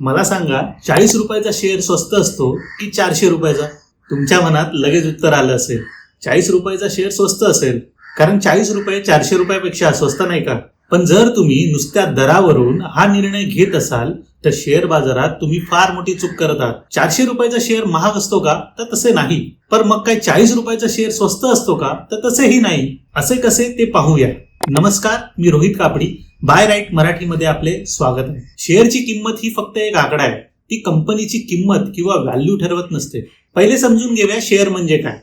मला सांगा चाळीस रुपयाचा शेअर स्वस्त असतो की चारशे रुपयाचा? तुमच्या मनात लगेच उत्तर आलं असेल. चाळीस रुपयाचा शेअर स्वस्त असेल. कारण चाळीस रुपये चारशे रुपयापेक्षा स्वस्त नाही का? पण जर तुम्ही नुसत्या दरावरून हा निर्णय घेत असाल तर शेअर बाजारात तुम्ही फार मोठी चूक करत आहात. चारशे रुपयाचा शेअर महाग असतो का? तर तसे नाही. पर मग काय चाळीस रुपयाचा शेअर स्वस्त असतो का? तर तसेही नाही. असे कसे ते पाहूया. नमस्कार मी रोहित कापडी. बाय राईट मराठीमध्ये आपले स्वागत आहे. शेअरची किंमत ही फक्त एक आकडा आहे. ती कंपनीची किंमत किंवा व्हॅल्यू ठरवत नसते. पहिले समजून घेऊया शेअर म्हणजे काय.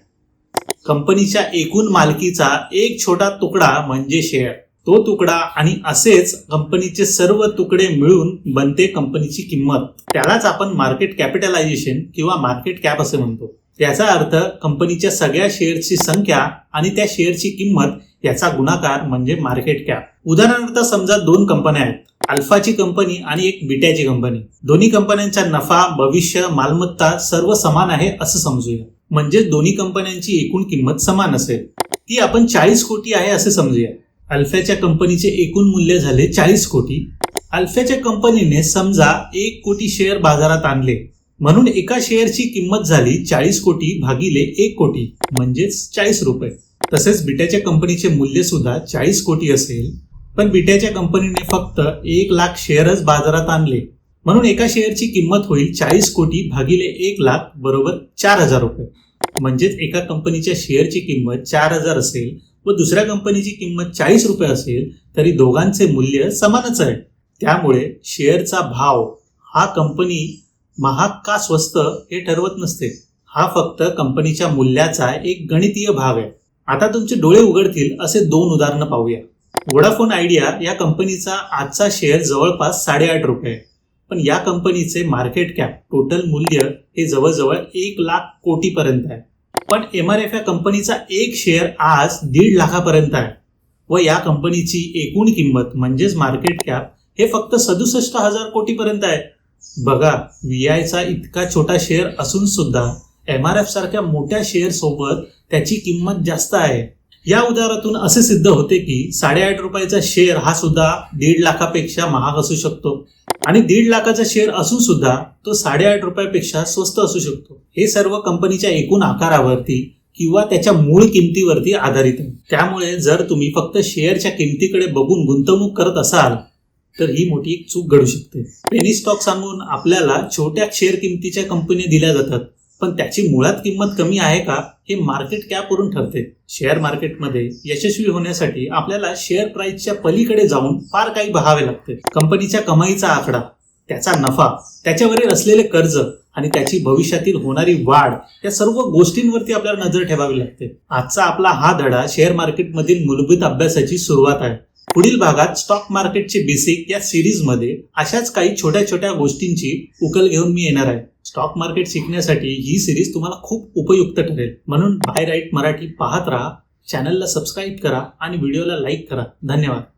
कंपनीच्या एकूण मालकीचा एक छोटा तुकडा म्हणजे शेअर. तो तुकडा आणि असेच कंपनीचे सर्व तुकडे मिळून बनते कंपनीची किंमत. त्यालाच आपण मार्केट कॅपिटलायझेशन किंवा मार्केट कॅप असे म्हणतो. याचा अर्थ कंपनीच्या सगळ्या शेअर्सची संख्या आणि त्या शेअरची किंमत याचा गुणाकार म्हणजे मार्केट कॅप उदाहरणार्थ समजा दोन कंपन्या आहेत. अल्फाची कंपनी आणि एक बिट्याची कंपनी. दोन्ही कंपन्यांचा नफा भविष्य मालमत्ता सर्व समान आहे असं समजूया. म्हणजे दोन्ही कंपन्यांची एकूण किंमत समान असेल. ती आपण चाळीस कोटी आहे असे समजूया. अल्फाच्या कंपनीचे एकूण मूल्य झाले चाळीस कोटी. अल्फाच्या कंपनीने समजा एक कोटी शेअर बाजारात आणले. म्हणून एका शेअरची किंमत झाली चाळीस कोटी भागिले एक कोटी म्हणजेच चाळीस रुपये. तसेच बिट्याच्या कंपनीचे मूल्य सुद्धा चाळीस कोटी असेल. पण बिट्याच्या कंपनीने फक्त एक लाख शेअरच बाजारात आणले. म्हणून एका शेअरची किंमत होईल चाळीस कोटी भागिले एक लाख बरोबर चार हजार रुपये. म्हणजेच एका कंपनीच्या शेअरची किंमत चार हजार असेल व दुसऱ्या कंपनीची किंमत चाळीस रुपये असेल तरी दोघांचे मूल्य समानच आहे. त्यामुळे शेअरचा भाव हा कंपनी महाग का स्वस्त हे ठरवत नसते. हा फक्त कंपनीच्या मूल्याचा एक गणितीय भाग आहे. आता तुमचे डोळे उघडतील असे दोन उदाहरणं पाहूया. वोडाफोन आयडिया या कंपनीचा आजचा शेअर जवळपास साडेआठ रुपये. पण या कंपनीचे मार्केट कॅप टोटल मूल्य हे जवळजवळ एक लाख कोटीपर्यंत आहे. पण एम आर एफ या कंपनीचा एक शेअर आज दीड लाखापर्यंत आहे. व या कंपनीची एकूण किंमत म्हणजेच मार्केट कॅप हे फक्त सदुसष्ट हजार कोटीपर्यंत आहे. बघा व्ही आयचा इतका छोटा शेअर असून सुद्धा एम आर एफ सारख्या मोठ्या शेअर सोबत त्याची किंमत जास्त आहे. या उदाहरणातून असे सिद्ध होते की साडेआठ रुपयाचा शेअर हा सुद्धा दीड लाखापेक्षा महाग असू शकतो. आणि दीड लाखाचा शेअर असून सुद्धा तो साडेआठ रुपयापेक्षा स्वस्त असू शकतो. हे सर्व कंपनीच्या एकूण आकारावरती किंवा त्याच्या मूळ किमतीवरती आधारित आहे. त्यामुळे जर तुम्ही फक्त शेअरच्या किमतीकडे बघून गुंतवणूक करत असाल तर ही मोठी एक चूक घडू शकते. पेनी स्टॉक सांगून आपल्याला छोट्या शेअर किमतीच्या कंपन्या दिल्या जातात. पण त्याची मुळात किंमत कमी आहे का हे मार्केट कॅपवरून ठरते. शेअर मार्केटमध्ये यशस्वी होण्यासाठी आपल्याला शेअर प्राइसच्या पलीकडे जाऊन फार काही बहावे लागते. कंपनीच्या कमाईचा आकडा त्याचा नफा त्याच्यावरील असलेले कर्ज आणि त्याची भविष्यातील होणारी वाढ या सर्व गोष्टींवरती आपल्याला नजर ठेवावी लागते. आजचा आपला हा धडा शेअर मार्केटमधील मूलभूत अभ्यासाची सुरुवात आहे. पुढील भागात स्टॉक मार्केटचे बेसिक या सिरीजमध्ये अशाच काही छोट्या छोट्या गोष्टींची उकल घेऊन मी येणार आहे. स्टॉक मार्केट शिकण्यासाठी ही सिरीज तुम्हाला खूप उपयुक्त ठरेल. म्हणून बाय राईट मराठी पाहत राहा चॅनलला सबस्क्राईब करा आणि व्हिडिओला लाईक करा. धन्यवाद.